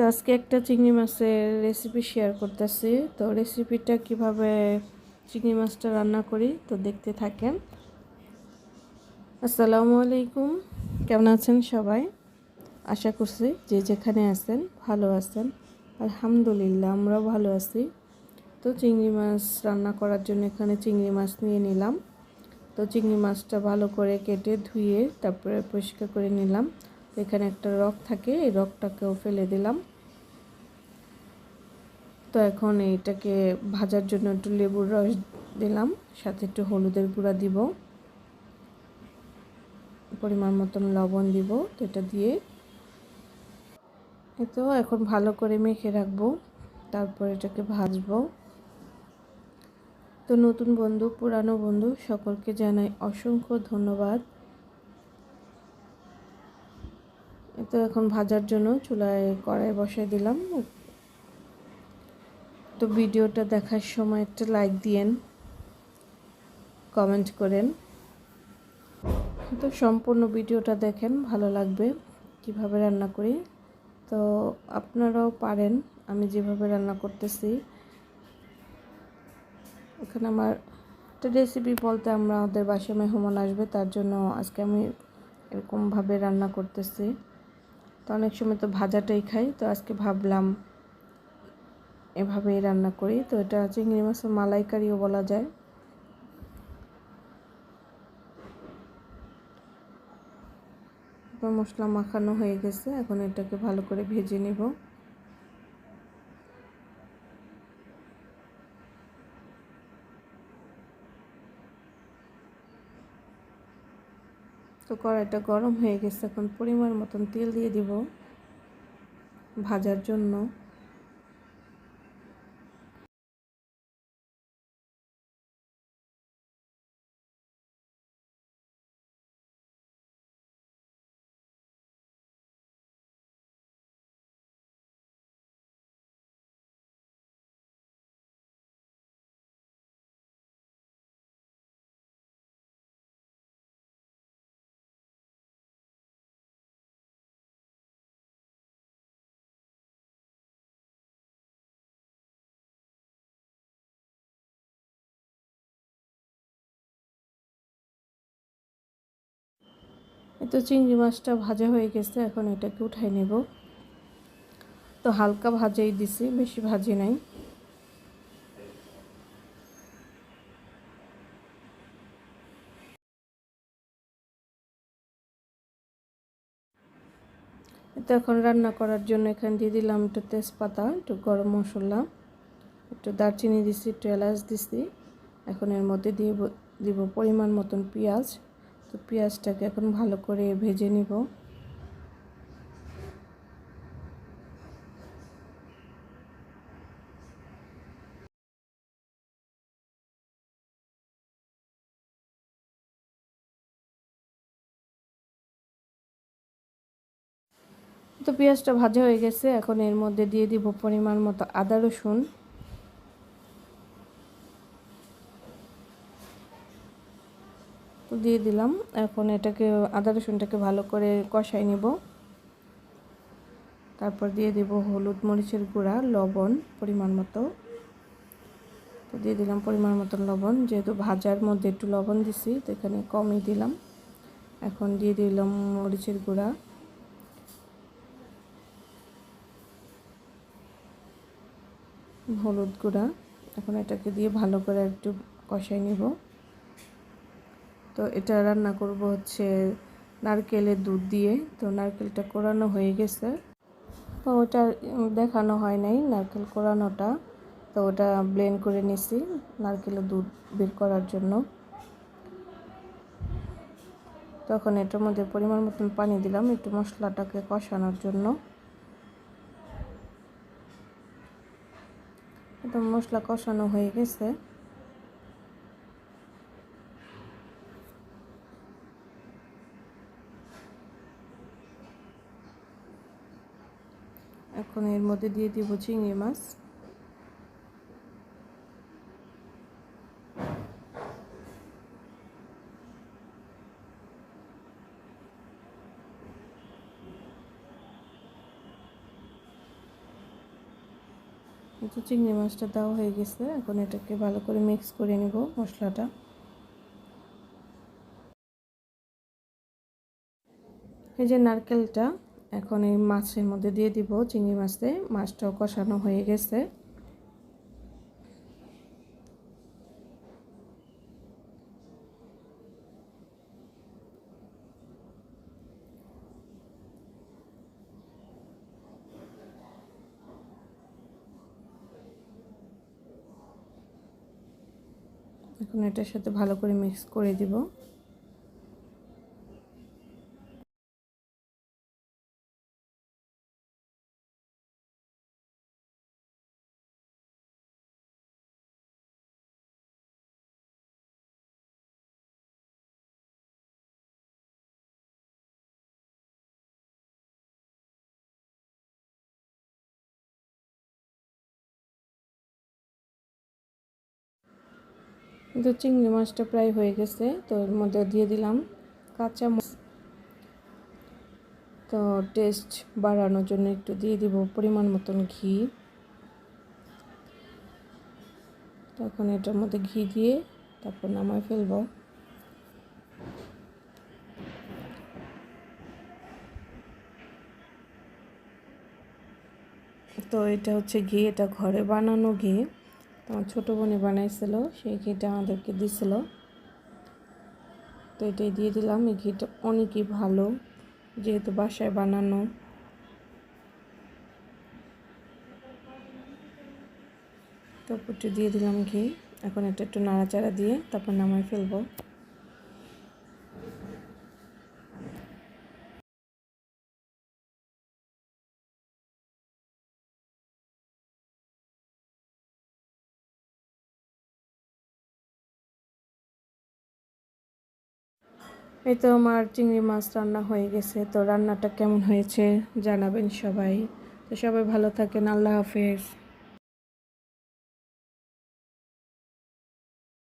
তো আজকে একটা চিংড়ি মাছের রেসিপি শেয়ার করতেছি। তো রেসিপিটা কীভাবে চিংড়ি মাছটা রান্না করি, তো দেখতে থাকেন। আসসালামু আলাইকুম, কেমন আছেন সবাই? আশা করছি যে যেখানে আছেন ভালো আছেন। আলহামদুলিল্লাহ, আমরাও ভালো আছি। তো চিংড়ি মাছ রান্না করার জন্য এখানে চিংড়ি মাছ নিয়ে নিলাম। তো চিংড়ি মাছটা ভালো করে কেটে ধুয়ে তারপরে পরিষ্কার করে নিলাম। এখানে একটা রক থাকে, এই রকটাকেও ফেলে দিলাম। তো এখন এইটাকে ভাজার জন্য একটু লেবুর রস দিলাম, সাথে একটু হলুদের গুঁড়া দিব। পরিমাণ মতন লবণ দিব, তো এটা দিয়ে। তো এখন ভালো করে মেখে রাখব, তারপর এটাকে ভাজবো। তো নতুন বন্ধু, পুরানো বন্ধু, সকলকে জানাই অসংখ্য ধন্যবাদ। তো এখন ভাজার জন্য চুলায় কড়াই বসাই দিলাম। তো ভিডিওটা দেখার সময় একটা লাইক দিয়েন, কমেন্ট করেন। তো সম্পূর্ণ ভিডিওটা দেখেন, ভালো লাগবে কীভাবে রান্না করি। তো আপনারাও পারেন, আমি যেভাবে রান্না করতেছি। এখানে আমার একটা রেসিপি বলতে আমরা আমাদের বাসায় মেহমান আসবে, তার জন্য আজকে আমি এরকমভাবে রান্না করতেছি। তো অনেক সময় তো ভাজাটাই খাই, তো আজকে ভাবলাম এভাবেই রান্না করি। তো এটা চিংড়ি মাছের মালাইকারিও বলা যায়। মশলা মাখানো হয়ে গেছে, এখন এটাকে ভালো করে ভেজে নিব। তো কড়াইটা গরম হয়ে গেছে এখন পরিমাণ মতন তেল দিয়ে দিব ভাজার জন্য। তো চিংড়ি মাছটা ভাজা হয়ে গেছে, এখন এটাকে উঠাই নেব। তো হালকা ভাজাই দিছি, বেশি ভাজি নাই। তো এখন রান্না করার জন্য এখানে দিয়ে দিলাম একটু তেজপাতা, একটু গরম মশলা, একটু দারচিনি দিছি, একটু এলাচ দিছি। এখন এর মধ্যে দিয়ে দিব পরিমাণ মতন পেঁয়াজ। তো পেঁয়াজটাকে এখন ভালো করে ভেজে নিব। তো পেঁয়াজটা ভাজা হয়ে গেছে, এখন এর মধ্যে দিয়ে দিব পরিমাণ মতো আদা রসুন। দিয়ে দিলাম। এখন এটাকে, আদা রসুনটাকে ভালো করে কষাই নিব। তারপর দিয়ে দেব হলুদ মরিচের গুঁড়া, লবণ পরিমাণ মতো। তো দিয়ে দিলাম পরিমাণ মতো লবণ। যেহেতু ভাজার মধ্যে একটু লবণ দিছি, তো এখানে কমই দিলাম। এখন দিয়ে দিলাম মরিচের গুঁড়া। হলুদ গুঁড়া। এখন এটাকে দিয়ে ভালো করে একটু কষাই নিব। তো এটা রান্না করব হচ্ছে নারকেলের দুধ দিয়ে। তো নারকেলটা কোরানো হয়ে গেছে। তো ওটা দেখানো হয় নাই নারকেল কোরানোটা। তো ওটা ব্লেন্ড করে নিছি নারকেলের দুধ বের করার জন্য। তখন এটার মধ্যে পরিমাণ মতন পানি দিলাম একটু মশলাটাকে কষানোর জন্য। তো মশলা কষানো হয়ে গেছে। এখন এর মধ্যে দিয়ে দিব চিংড়ি মাছ। তো চিংড়ি মাছটা দেওয়া হয়ে গেছে, এখন এটাকে ভালো করে মিক্স করে নেব মশলাটা। এই যে নারকেলটা এখন এই মাছের মধ্যে দিয়ে দিব চিংড়ি মাছে মাছটাও কষানো হয়ে গেছে। এখন এটার সাথে ভালো করে মিক্স করে দিব। কিন্তু চিংড়ি মাছটা প্রায় হয়ে গেছে, তো এর মধ্যে দিয়ে দিলাম কাঁচা তো টেস্ট বাড়ানোর জন্য একটু দিয়ে দিব পরিমাণ মতন ঘি। তখন এটার মধ্যে ঘি দিয়ে তারপর নামায় ফেলব। তো এটা হচ্ছে ঘি, এটা ঘরে বানানো ঘি। আমার ছোটো বোনে বানাইছিল, সেই ঘিটা আমাদেরকে দিছিল। তো এটাই দিয়ে দিলাম, এই ঘিটা অনেকই ভালো, যেহেতু বাসায় বানানো। তারপর দিয়ে দিলাম ঘি, এখন এটা একটু নাড়াচাড়া দিয়ে তারপর নামায় ফেলব। এই তো আমার চিংড়ি মাছ রান্না হয়ে গেছে। তো রান্নাটা কেমন হয়েছে জানাবেন সবাই। তো সবাই ভালো থাকেন, আল্লাহ হাফেজ।